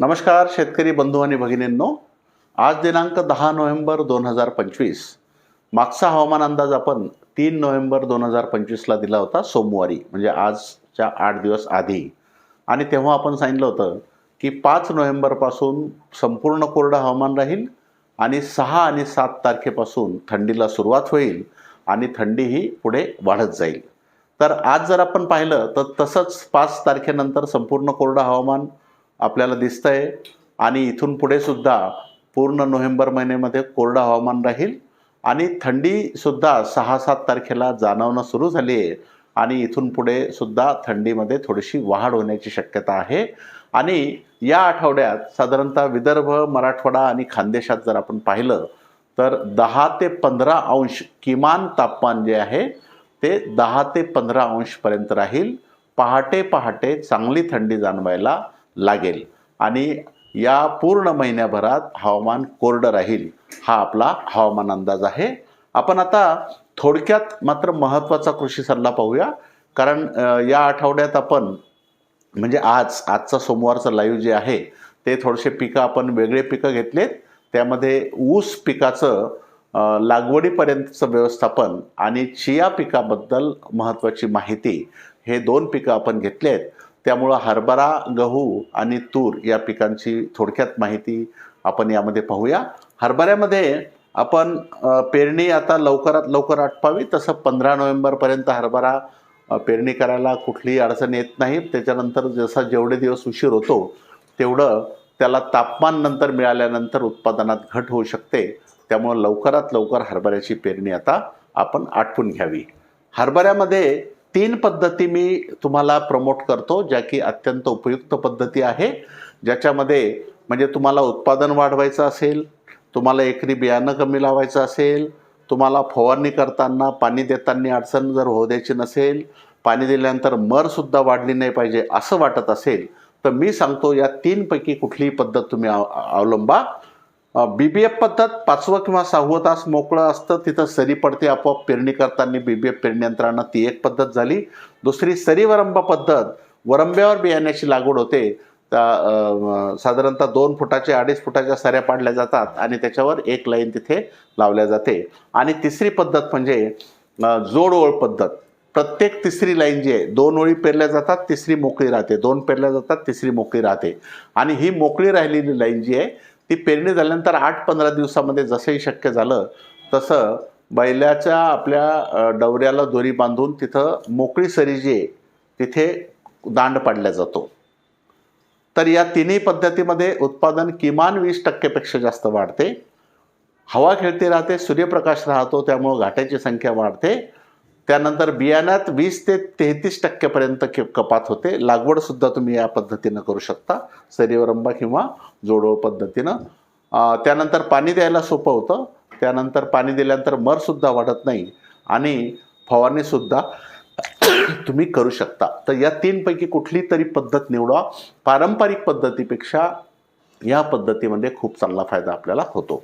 नमस्कार शेतकरी बंधू आणि भगिनींनो. आज दिनांक दहा नोव्हेंबर दोन हजार पंचवीस. मागचा हवामान अंदाज आपण तीन नोव्हेंबर दोन हजार पंचवीसला दिला होता सोमवारी म्हणजे आजच्या आठ दिवस आधी. आणि तेव्हा आपण सांगितलं होतं की पाच नोव्हेंबरपासून संपूर्ण कोरडं हवामान राहील आणि सहा आणि सात तारखेपासून थंडीला सुरुवात होईल आणि थंडी ही पुढे वाढत जाईल. तर आज जर आपण पाहिलं तर तसंच पाच तारखेनंतर संपूर्ण कोरडं हवामान आपल्याला दिसतंय. आणि इथून पुढे सुद्धा पूर्ण नोव्हेंबर महिन्यामध्ये कोरडं हवामान राहील. आणि थंडीसुद्धा सहा सात तारखेला जाणवणं सुरू झाली आहे. आणि इथून पुढे सुद्धा थंडीमध्ये थोडीशी वाढ होण्याची शक्यता आहे. आणि या आठवड्यात साधारणतः विदर्भ मराठवाडा आणि खानदेशात जर आपण पाहिलं तर दहा ते पंधरा अंश किमान तापमान जे आहे ते दहा ते पंधरा अंशपर्यंत राहील. पहाटे पहाटे चांगली थंडी जाणवायला लागेल. आणि या पूर्ण महिन्याभरात हवामान कोरडं राहील हा आपला हवामान अंदाज आहे. आपण आता थोडक्यात मात्र महत्त्वाचा कृषी सल्ला पाहूया. कारण या आठवड्यात आपण म्हणजे आज आजचा सोमवारचं लाईव्ह जे आहे ते थोडेसे पिकं आपण वेगळे पिकं घेतलेत. त्यामध्ये ऊस पिकाचं लागवडीपर्यंतचं व्यवस्थापन आणि चिया पिकाबद्दल महत्त्वाची माहिती हे दोन पिकं आपण घेतले आहेत त्यामुळं हरभरा गहू आणि तूर या पिकांची थोडक्यात माहिती आपण यामध्ये पाहूया. हरभऱ्यामध्ये आपण पेरणी आता लवकरात लवकर आटपावी तसं पंधरा नोव्हेंबरपर्यंत हरभरा पेरणी करायला कुठलीही अडचण येत नाही. त्याच्यानंतर जसा जेवढे दिवस उशीर होतो तेवढं त्याला तापमान नंतर मिळाल्यानंतर उत्पादनात घट होऊ शकते. त्यामुळं लवकरात लवकर हरभऱ्याची पेरणी आता आपण आटपून घ्यावी. हरभऱ्यामध्ये तीन पद्धती मी तुम्हाला प्रमोट करतो ज्या की अत्यंत उपयुक्त पद्धती आहे. ज्याच्यामध्ये म्हणजे तुम्हाला उत्पादन वाढवायचं असेल तुम्हाला एकरी बियाणं कमी लावायचं असेल तुम्हाला फवारणी करताना पाणी देताना अडचण जर होऊ द्यायची नसेल पाणी दिल्यानंतर मरसुद्धा वाढली नाही पाहिजे असं वाटत असेल तर मी सांगतो या तीनपैकी कुठलीही पद्धत तुम्ही अवलंबा. बी बी एफ पद्धत पाचवं किंवा सहावं तास मोकळं असतं तिथं सरी पडते आपोआप पेरणी करताना बी बी पेरणी यंत्रानं ती एक पद्धत झाली. दुसरी सरी वरंब पद्धत वरंब्यावर बियाण्याची लागवड होते. त्या साधारणतः दोन फुटाच्या अडीच फुटाच्या सऱ्या पाडल्या जातात आणि त्याच्यावर एक लाईन तिथे लावल्या जाते. आणि तिसरी पद्धत म्हणजे जोड ओळ पद्धत. प्रत्येक तिसरी लाईन जी आहे दोन ओळी पेरल्या जातात तिसरी मोकळी राहते. दोन पेरल्या जातात तिसरी मोकळी राहते. आणि ही मोकळी राहिलेली लाईन जी आहे ती पेरणी झाल्यानंतर आठ पंधरा दिवसामध्ये जसंही शक्य झालं तसं बैलाच्या आपल्या डवऱ्याला दोरी बांधून तिथं मोकळी सरी जी आहे तिथे दांड पाडला जातो. तर या तिन्ही पद्धतीमध्ये उत्पादन किमान वीस टक्केपेक्षा जास्त वाढते. हवा खेळती राहते सूर्यप्रकाश राहतो त्यामुळं घाट्याची संख्या वाढते. त्यानंतर बियाण्यात वीस ते तेहतीस टक्क्यापर्यंत कपात होते. लागवडसुद्धा तुम्ही या पद्धतीनं करू शकता. सरीवरंबा किंवा जोडोळ पद्धतीनं. त्यानंतर पाणी द्यायला सोपं होतं. त्यानंतर पाणी दिल्यानंतर मरसुद्धा वाढत नाही. आणि फवारणीसुद्धा तुम्ही करू शकता. तर या तीनपैकी कुठली तरी पद्धत निवडा. पारंपरिक पद्धतीपेक्षा या पद्धतीमध्ये खूप चांगला फायदा आपल्याला होतो.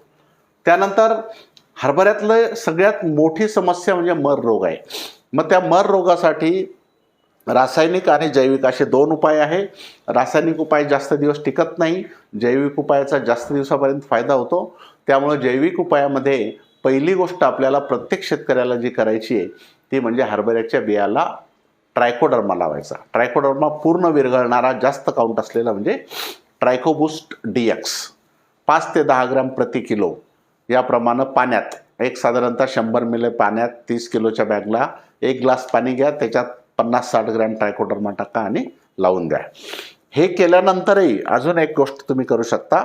त्यानंतर हरभऱ्यातलं सगळ्यात मोठी समस्या म्हणजे मर रोग आहे. मग त्या मर रोगासाठी रासायनिक आणि जैविक असे दोन उपाय आहे. रासायनिक उपाय जास्त दिवस टिकत नाही. जैविक उपायाचा जास्त दिवसापर्यंत फायदा होतो. त्यामुळे जैविक उपायामध्ये पहिली गोष्ट आपल्याला प्रत्येक शेतकऱ्याला जी करायची आहे ती म्हणजे हरभऱ्याच्या बियाला ट्रायकोडर्मा लावायचा. ट्रायकोडर्मा पूर्ण विरघळणारा जास्त काउंट असलेला म्हणजे ट्रायकोबुस्ट डी एक्स पाच ते दहा ग्रॅम प्रति किलो याप्रमाणे पाण्यात एक साधारणतः शंभर मिली पाण्यात तीस किलोच्या बॅगला एक ग्लास पाणी घ्या त्याच्यात पन्नास साठ ग्रॅम ट्रायकोडर्मा टाका आणि लावून द्या. हे केल्यानंतरही अजून एक गोष्ट तुम्ही करू शकता.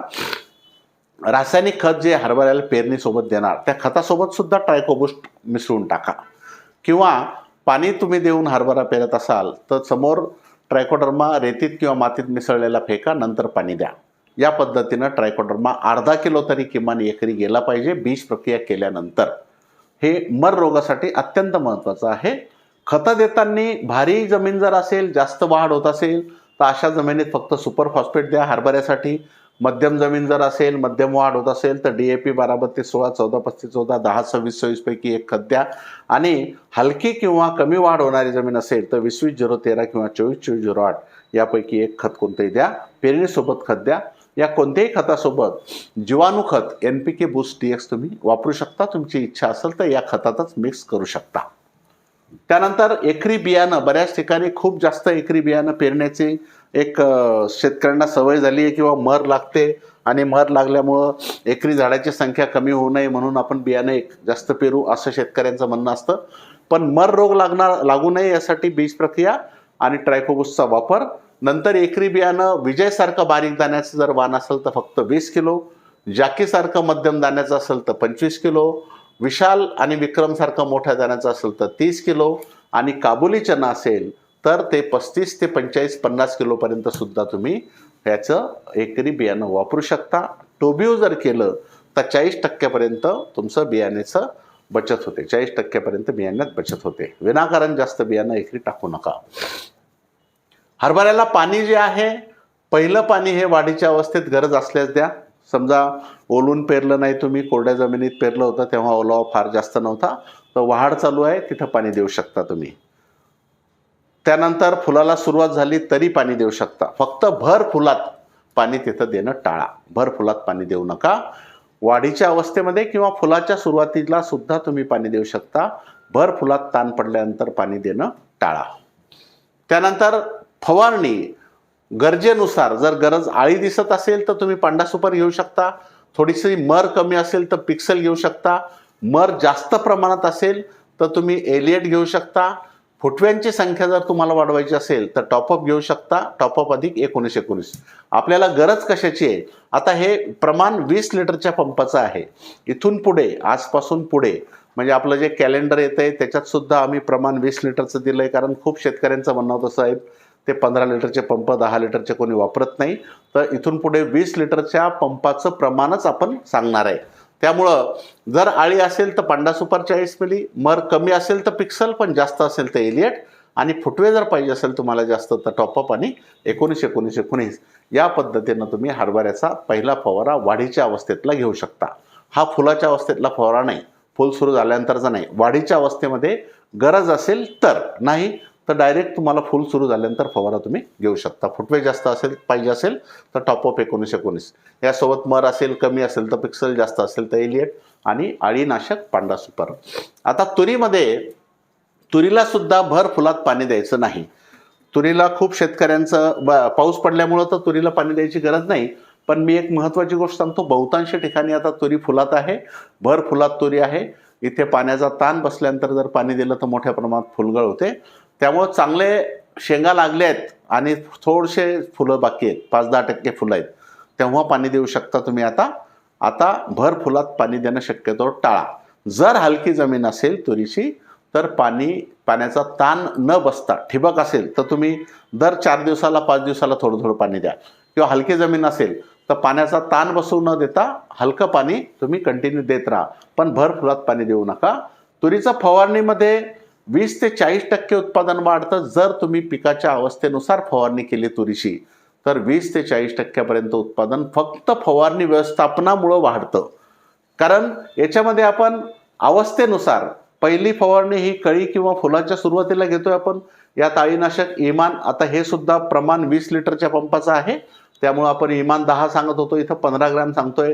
रासायनिक खत जे हरभऱ्याला पेरणीसोबत देणार त्या खतासोबत सुद्धा ट्रायकोबुस्ट मिसळून टाका. किंवा पाणी तुम्ही देऊन हरभरा पेरत असाल तर समोर ट्रायकोडर्मा रेतीत किंवा मातीत मिसळलेला फेका नंतर पाणी द्या. या पद्धतीनं ट्रायकोडर्मा अर्धा किलो तरी किमान एकरी गेला पाहिजे बीज प्रक्रिया केल्यानंतर. हे मर रोगासाठी अत्यंत महत्त्वाचं आहे. खतं देताना भारी जमीन जर असेल जास्त वाढ होत असेल तर अशा जमिनीत फक्त सुपर फॉस्फेट द्या हरभऱ्यासाठी. मध्यम जमीन जर असेल मध्यम वाढ होत असेल तर डी ए पी बारा बत्तीस सोळा चौदा पस्तीस चौदा दहा सव्वीस सव्वीसपैकी एक खत द्या. आणि हलकी किंवा कमी वाढ होणारी जमीन असेल तर वीस वीस झिरो तेरा किंवा चोवीस चोवीस झिरो आठ यापैकी एक खत कोणतंही द्या. पेरणीसोबत खत द्या. या कोणत्याही खतासोबत जीवाणू खत N P K boost D X तुम्ही वापरू शकता. तुमची इच्छा असेल तर या खतातच मिक्स करू शकता. त्यानंतर एकरी बियाणं बऱ्याच ठिकाणी खूप जास्त एकरी बियाणं पेरण्याची एक शेतकऱ्यांना सवय झाली आहे किंवा मर लागते आणि मर लागल्यामुळं एकरी झाडाची संख्या कमी होऊ नये म्हणून आपण बियाणं एक जास्त पेरू असं शेतकऱ्यांचं म्हणणं असतं. पण मर रोग लागणार लागू नये यासाठी बीज प्रक्रिया आणि ट्रायकोबुसचा वापर नंतर एकरी बियाणं विजयसारखं बारीक दाण्याचं जर वाण असेल तर फक्त वीस किलो जाकीसारखं मध्यम दाण्याचं असेल तर पंचवीस किलो विशाल आणि विक्रमसारखं मोठ्या दाण्याचं असेल तर तीस किलो आणि काबुली चना असेल तर ते पस्तीस ते पंचेचाळीस पन्नास किलोपर्यंत सुद्धा तुम्ही ह्याचं एकरी बियाणं वापरू शकता. टोबिओ जर केलं तर चाळीस टक्क्यापर्यंत तुमचं बियाण्याचं बचत होते. चाळीस टक्क्यापर्यंत बियाण्यात बचत होते. विनाकारण जास्त बियाणं एकरी टाकू नका. हरभऱ्याला पाणी जे आहे पहिलं पाणी हे वाढीच्या अवस्थेत गरज असल्यास द्या. समजा ओलून पेरलं नाही तुम्ही कोरड्या जमिनीत पेरलं होतं तेव्हा ओलावा फार जास्त नव्हता. तर वाढ चालू आहे तिथं पाणी देऊ शकता तुम्ही. त्यानंतर फुलाला सुरुवात झाली तरी पाणी देऊ शकता. फक्त भर फुलात पाणी तिथं देणं टाळा. भर फुलात पाणी देऊ नका. वाढीच्या अवस्थेमध्ये किंवा फुलाच्या सुरुवातीला सुद्धा तुम्ही पाणी देऊ शकता. भर फुलात ताण पडल्यानंतर पाणी देणं टाळा. त्यानंतर फवारणी गरजेनुसार जर गरज आळी दिसत असेल तर तुम्ही पांडा सुपर घेऊ शकता. थोडीशी मर कमी असेल तर पिक्सल घेऊ शकता. मर जास्त प्रमाणात असेल तर तुम्ही एलियट घेऊ शकता. फुटव्यांची संख्या जर तुम्हाला वाढवायची असेल तर टॉपअप घेऊ शकता. टॉपअप अधिक एकोणीस एकोणीस. आपल्याला गरज कशाची आहे? आता हे प्रमाण वीस लिटरच्या पंपाचं आहे. इथून पुढे आजपासून पुढे म्हणजे आपलं जे कॅलेंडर येतं आहे त्याच्यात सुद्धा आम्ही प्रमाण वीस लिटरचं दिलं आहे कारण खूप शेतकऱ्यांचं म्हणणं होतं साहेब ते पंधरा लिटरचे पंप दहा लिटरचे कोणी वापरत नाही. तर इथून पुढे वीस लिटरच्या पंपाचं प्रमाणच आपण सांगणार आहे. त्यामुळं जर आळी असेल तर पांडा सुपर चाळीस मिली मर कमी असेल तर पिक्सल पण जास्त असेल तर एलियट आणि फुटवे जर पाहिजे असेल तुम्हाला जास्त तर टॉपअप आणि एकोणीस एकोणीस एकोणीस या पद्धतीनं तुम्ही हरभऱ्याचा पहिला फवारा वाढीच्या अवस्थेतला घेऊ शकता. हा फुलाच्या अवस्थेतला फवारा नाही. फुल सुरू झाल्यानंतरचा नाही. वाढीच्या अवस्थेमध्ये गरज असेल तर. नाही तर डायरेक्ट तुम्हाला फुल सुरू झाल्यानंतर फवारा तुम्ही घेऊ शकता. फुटवे जास्त असेल पाहिजे असेल तर टॉपअप एकोणीस एकोणीस. यासोबत मर असेल कमी असेल तर पिक्सल जास्त असेल तर एलियट आणि आळीनाशक पांडा सुपर. आता तुरीमध्ये तुरीला सुद्धा भर फुलात पाणी द्यायचं नाही. तुरीला खूप शेतकऱ्यांचं ब पाऊस पडल्यामुळं तर तुरीला पाणी द्यायची गरज नाही. पण मी एक महत्त्वाची गोष्ट सांगतो बहुतांश ठिकाणी आता तुरी फुलात आहे भर फुलात तुरी आहे. इथे पाण्याचा ताण बसल्यानंतर जर पाणी दिलं तर मोठ्या प्रमाणात फुलगळ होते. त्यामुळं चांगले शेंगा लागले आहेत आणि थोडसे फुलं बाकी आहेत. पाच दहा टक्के फुलं आहेत. तेव्हा पाणी देऊ शकता तुम्ही आता. आता भर फुलात पाणी देणं शक्यतो टाळा. जर हलकी जमीन असेल तुरीची तर पाणी पाण्याचा ताण न बसता ठिबक असेल तर तुम्ही दर चार दिवसाला पाच दिवसाला थोडं थोडं पाणी द्या. किंवा हलकी जमीन असेल तर पाण्याचा ताण बसवू न देता हलकं पाणी तुम्ही कंटिन्यू देत राहा. पण भर फुलात पाणी देऊ नका. तुरीचं फवारणीमध्ये वीस ते चाळीस टक्के उत्पादन वाढतं जर तुम्ही पिकाच्या अवस्थेनुसार फवारणी केली तुरीची. तर वीस ते चाळीस टक्क्यापर्यंत उत्पादन फक्त फवारणी व्यवस्थापनामुळं वाढतं. कारण याच्यामध्ये आपण अवस्थेनुसार पहिली फवारणी ही कळी किंवा फुलाच्या सुरुवातीला घेतोय आपण. यात ताळीनाशक इमान आता हे सुद्धा प्रमाण वीस लिटरच्या पंपाचं आहे. त्यामुळं आपण इमान दहा सांगत होतो इथं पंधरा ग्रॅम सांगतोय.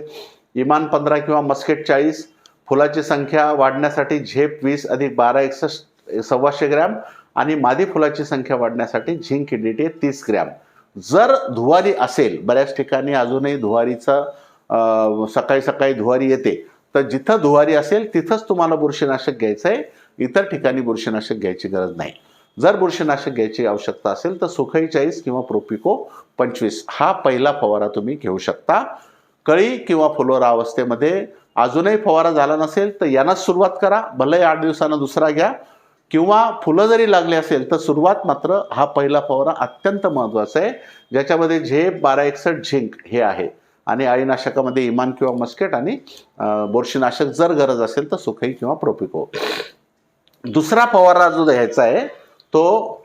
इमान पंधरा किंवा मस्केट चाळीस. फुलाची संख्या वाढण्यासाठी झेप वीस अधिक बारा एकसष्ट सव्वाशे ग्रॅम आणि मादी फुलाची संख्या वाढण्यासाठी झिंक डी तीस ग्रॅम. जर धुवारी असेल बऱ्याच ठिकाणी अजूनही धुवारीचं सकाळी सकाळी धुवारी येते तर जिथं धुवारी असेल तिथंच तुम्हाला बुरशीनाशक घ्यायचं आहे इतर ठिकाणी बुरशीनाशक घ्यायची गरज नाही. जर बुरशीनाशक घ्यायची आवश्यकता असेल तर सुखई चाळीस किंवा प्रोपिको पंचवीस हा पहिला फवारा तुम्ही घेऊ शकता. कळी किंवा फुलोरा अवस्थेमध्ये अजूनही फवारा झाला नसेल तर यांनाच सुरुवात करा. भले आठ दिवसानं दुसरा घ्या. किंवा फुलं जरी लागली असेल तर सुरुवात मात्र हा पहिला फवारा अत्यंत महत्त्वाचा आहे ज्याच्यामध्ये झेप बारा एकसठ झिंक हे आहे. आणि अळीनाशकामध्ये इमान किंवा मस्केट आणि बुरशीनाशक जर गरज असेल तर सुखई किंवा प्रोपिको. दुसरा फवारा जो द्यायचा आहे तो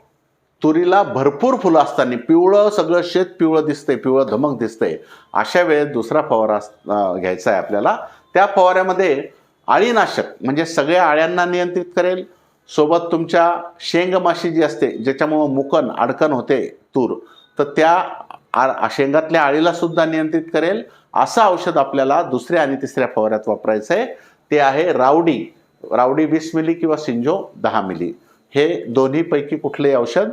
तुरीला भरपूर फुलं असताना पिवळं सगळं शेत पिवळं दिसतंय पिवळं धमक दिसतंय अशा वेळेत दुसरा फवारा घ्यायचा आहे आपल्याला. त्या फवाऱ्यामध्ये अळीनाशक म्हणजे सगळ्या आळ्यांना नियंत्रित करेल सोबत तुमच्या शेंगमाशी जी असते ज्याच्यामुळं मुकन अडकण होते तूर तर त्या आ शेंगातल्या आळीला सुद्धा नियंत्रित करेल. असं औषध आपल्याला दुसऱ्या आणि तिसऱ्या फवाऱ्यात वापरायचं आहे ते आहे रावडी रावडी वीस मिली किंवा सिंजो दहा मिली. हे दोन्हीपैकी कुठलेही औषध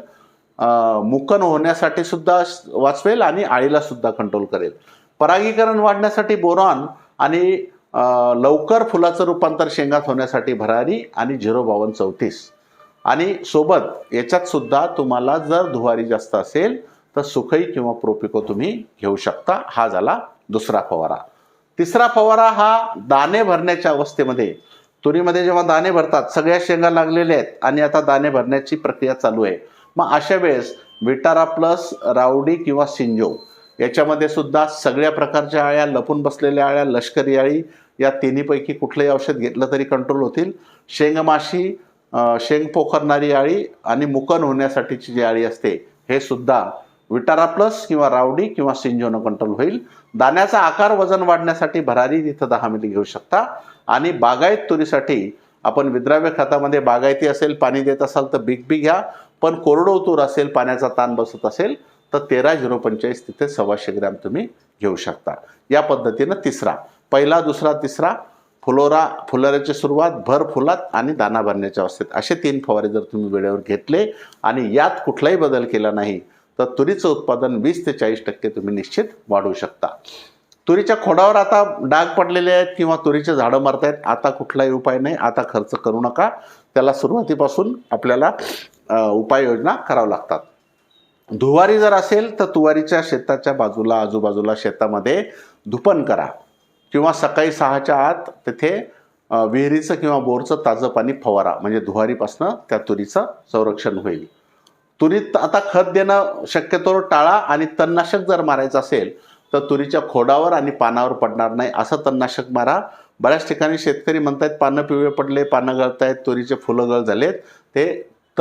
मुकन होण्यासाठी सुद्धा वाचवेल आणि आळीला सुद्धा कंट्रोल करेल. परागीकरण वाढण्यासाठी बोरॉन आणि लवकर फुलाचं रूपांतर शेंगात होण्यासाठी भरारी आणि झिरो बावन्न चौतीस. आणि सोबत याच्यात सुद्धा तुम्हाला जर धुवारी जास्त असेल तर सुखई किंवा प्रोपिको तुम्ही घेऊ शकता. हा झाला दुसरा फवारा. तिसरा फवारा हा दाणे भरण्याच्या अवस्थेमध्ये. तुरीमध्ये जेव्हा दाणे भरतात सगळ्या शेंगा लागलेल्या आहेत आणि आता दाणे भरण्याची प्रक्रिया चालू आहे. मग अशा वेळेस विटारा प्लस रावडी किंवा सिंजो याच्यामध्ये सुद्धा सगळ्या प्रकारच्या आळ्या लपून बसलेल्या आळ्या लष्करी आळी या तिन्हीपैकी कुठलंही औषध घेतलं तरी कंट्रोल होतील. शेंगमाशी शेंग पोखरणारी आळी आणि मुकन होण्यासाठीची जी आळी असते हे सुद्धा विटारा प्लस किंवा रावडी किंवा सिंजोनं कंट्रोल होईल. दाण्याचा आकार वजन वाढण्यासाठी भरारी तिथं दहा मिली घेऊ शकता. आणि बागायत तुरीसाठी आपण विद्राव्य खतामध्ये बागायती असेल पाणी देत असाल तर बिग बी घ्या. पण कोरडो तूर असेल पाण्याचा ताण बसत असेल तर तेरा झिरो पंचेचाळीस तिथे सव्वाशे ग्रॅम तुम्ही घेऊ शकता. या पद्धतीनं तिसरा पहिला दुसरा तिसरा फुलोरा फुलोऱ्याची सुरुवात भर फुलात आणि दाना भरण्याच्या अवस्थेत. असे तीन फवारे जर तुम्ही वेळेवर घेतले आणि यात कुठलाही बदल केला नाही तर तुरीचं उत्पादन वीस ते चाळीस टक्के तुम्ही निश्चित वाढवू शकता. तुरीच्या खोडावर आता डाग पडलेले आहेत किंवा तुरीचे झाडं मारतायत आता कुठलाही उपाय नाही आता खर्च करू नका. त्याला सुरुवातीपासून आपल्याला उपाययोजना कराव्या लागतात. धुवारी जर असेल तर तुवारीच्या शेताच्या बाजूला आजूबाजूला शेतामध्ये धुपण करा. किंवा सकाळी सहाच्या आत तिथे विहिरीचं किंवा बोरचं ताजं पाणी फवारा. म्हणजे धुवारीपासनं त्या तुरीचं संरक्षण होईल. तुरीत आता खत देणं शक्यतो टाळा आणि तणनाशक जर मारायचं असेल तर तुरीच्या खोडावर आणि पानावर पडणार नाही असं तणनाशक मारा. बऱ्याच ठिकाणी शेतकरी म्हणतायत पानं पिवळे पडले पानं गळतायत तुरीचे फुलं गळ झालेत ते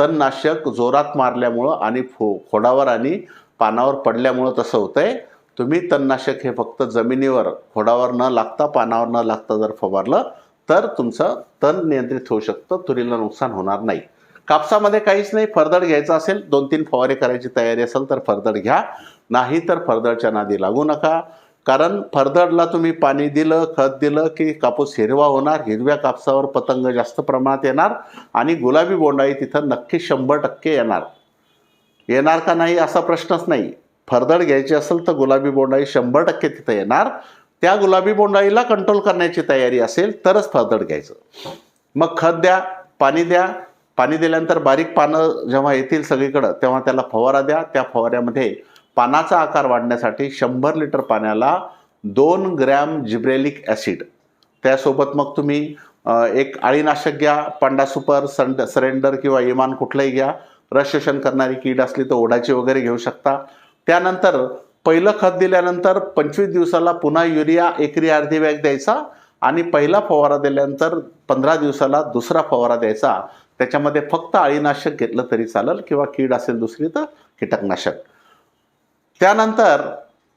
तणनाशक जोरात मारल्यामुळं आणि फो खोडावर आणि पानावर पडल्यामुळं तसं होतं आहे तुम्ही तणनाशक हे फक्त जमिनीवर खोडावर न लागता पानावर न लागता जर फवारलं तर तुमचं तण नियंत्रित होऊ शकतं तुरीला नुकसान होणार नाही. कापसामध्ये काहीच नाही फरदड घ्यायचं असेल दोन तीन फवारे करायची तयारी असेल तर फरदड घ्या. नाही तर फरदडच्या नादी लागू नका. कारण फरदडला तुम्ही पाणी दिलं खत दिलं की कापूस हिरवा होणार हिरव्या कापसावर पतंग जास्त प्रमाणात येणार आणि गुलाबी बोंडाई तिथं नक्की शंभर टक्के येणार. येणार का नाही असा प्रश्नच नाही. फरदड घ्यायची असेल तर गुलाबी बोंडाई शंभर टक्के तिथं येणार. त्या गुलाबी बोंडाईला कंट्रोल करण्याची तयारी असेल तरच फरदड घ्यायचं. मग खत द्या पाणी द्या. पाणी दिल्यानंतर बारीक पानं जेव्हा येतील सगळीकडं तेव्हा त्याला फवारा द्या. त्या फवाऱ्यामध्ये पानाचा आकार वाढण्यासाठी शंभर लिटर पाण्याला दोन ग्रॅम जिब्रेलिक ॲसिड. त्यासोबत मग तुम्ही एक अळीनाशक घ्या पांडा सुपर संड सरेंडर किंवा इमान कुठलंही घ्या. रस शोषण करणारी कीड असली तर ओढाची वगैरे घेऊ शकता. त्यानंतर पहिलं खत दिल्यानंतर पंचवीस दिवसाला पुन्हा युरिया एकरी अर्धी बॅग द्यायचा आणि पहिला फवारा दिल्यानंतर पंधरा दिवसाला दुसरा फवारा द्यायचा. त्याच्यामध्ये फक्त अळीनाशक घेतलं तरी चालेल किंवा कीड असेल दुसरी तर कीटकनाशक. त्यानंतर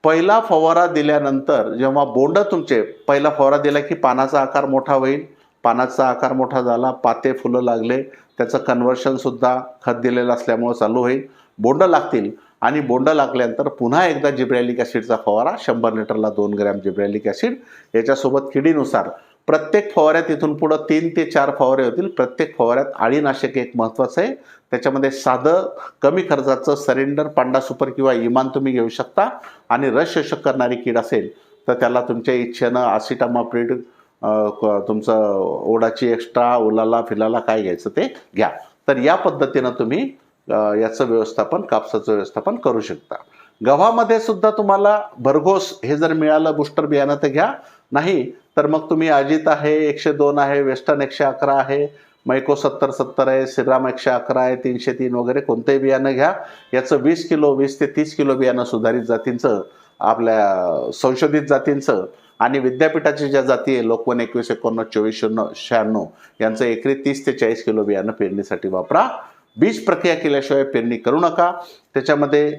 पहिला फवारा दिल्यानंतर जेव्हा बोंड तुमचे पहिला फवारा दिला की पानाचा आकार मोठा होईल. पानाचा आकार मोठा झाला पाते फुलं लागले त्याचं कन्वर्शनसुद्धा खत दिलेलं असल्यामुळं चालू होईल. बोंड लागतील आणि बोंड लागल्यानंतर पुन्हा एकदा जिब्रॅलिक ॲसिडचा फवारा शंभर लिटरला दोन ग्रॅम जिब्रॅलिक ॲसिड. याच्यासोबत किडीनुसार प्रत्येक फवाऱ्यात इथून पुढं तीन ते चार फवारे होतील. प्रत्येक फवाऱ्यात अळीनाशक एक महत्त्वाचं आहे. त्याच्यामध्ये साधं कमी खर्चाचं सरेंडर पांडा सुपर किंवा इमान तुम्ही घेऊ शकता. आणि रस शोषक करणारी कीड असेल तर त्याला तुमच्या इच्छेनं आसिटामाप्रिड तुमचं ओढाची एक्स्ट्रा उलाला फिलाला काय घ्यायचं ते घ्या. तर या पद्धतीनं तुम्ही याचं व्यवस्थापन कापसाचं व्यवस्थापन करू शकता. गव्हामध्ये सुद्धा तुम्हाला भरघोस हे जर मिळालं बुस्टर बियाणं तर घ्या. नाही तर मग तुम्ही अजित आहे एकशे दोन आहे वेस्टर्न एकशे अकरा आहे मैको सत्तर सत्तर आहे श्रीराम एकशे अकरा आहे तीनशे तीन वगैरे कोणतंही बियाणं घ्या. याचं वीस किलो वीस ते तीस किलो बियाणं सुधारित जातींचं आपल्या संशोधित जातींचं आणि विद्यापीठाची ज्या जाती आहे लोकवन एकवीस एकोणनव्वद चोवीस शून्य शहाण्णव यांचं एकरी तीस ते चाळीस किलो बियाणं पेरणीसाठी वापरा. बीज प्रक्रिया केल्याशिवाय पेरणी करू नका. त्याच्यामध्ये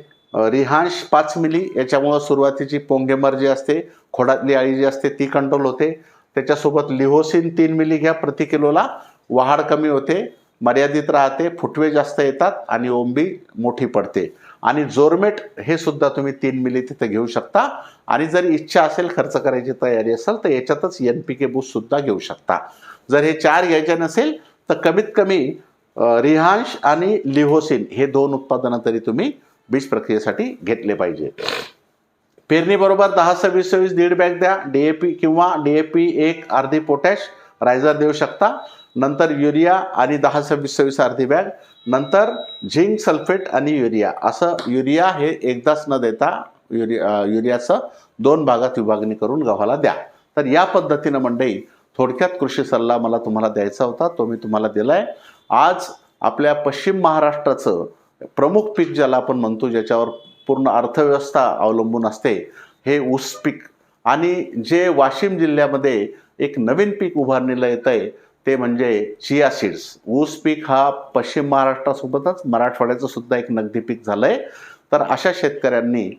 रिहांश पाच मिली याच्यामुळं सुरुवातीची पोंगेमर जी असते खोडातली आळी जी असते ती कंट्रोल होते. त्याच्यासोबत लिहोसिन तीन मिली घ्या प्रति किलोला. वाढ कमी होते मर्यादित राहते फुटवे जास्त येतात आणि ओंबी मोठी पडते. आणि जोरमेट हे सुद्धा तुम्ही तीन मिली तिथे घेऊ शकता. आणि जर इच्छा असेल खर्च करायची तयारी असेल तर याच्यातच एन पी के बूस सुद्धा घेऊ शकता. जर हे चार घ्यायचे नसेल तर कमीत कमी रिहांश आणि लिव्होसिन हे दोन उत्पादनं तरी तुम्ही बीज प्रक्रियेसाठी घेतले पाहिजे. पेरणीबरोबर दहा सव्वीस सव्वीस दीड बॅग द्या. डीएपी किंवा डीएपी एक अर्धी पोटॅश रायझर देऊ शकता. नंतर युरिया आणि दहा सव्वीस सव्वीस अर्धी बॅग नंतर झिंक सल्फेट आणि युरिया. असं युरिया हे एकदाच न देता युरिया युरियाचं दोन भागात विभागणी करून गव्हाला द्या. तर या पद्धतीनं मंडई थोडक्यात कृषी सल्ला मला तुम्हाला द्यायचा होता तो मी तुम्हाला दिला आहे आज आपल्या पश्चिम महाराष्ट्राचं प्रमुख पीक ज्याला आपण म्हणतो ज्याच्यावर पूर्ण अर्थव्यवस्था अवलंबून असते हे ऊस पीक. आणि जे वाशिम जिल्ह्यामध्ये एक नवीन पीक उभारणीला येत आहे ते म्हणजे चिया सीड्स ऊस पीक हा पश्चिम महाराष्ट्रासोबतच मराठवाड्याचं सुद्धा एक नगदी पीक झालं आहे तर अशा शेतकऱ्यांनी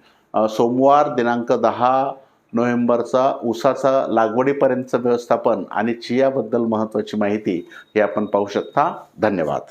सोमवार दिनांक दहा नोव्हेंबरचा ऊसाचा लागवडीपर्यंतचं व्यवस्थापन आणि चियाबद्दल महत्त्वाची माहिती हे आपण पाहू शकता. धन्यवाद.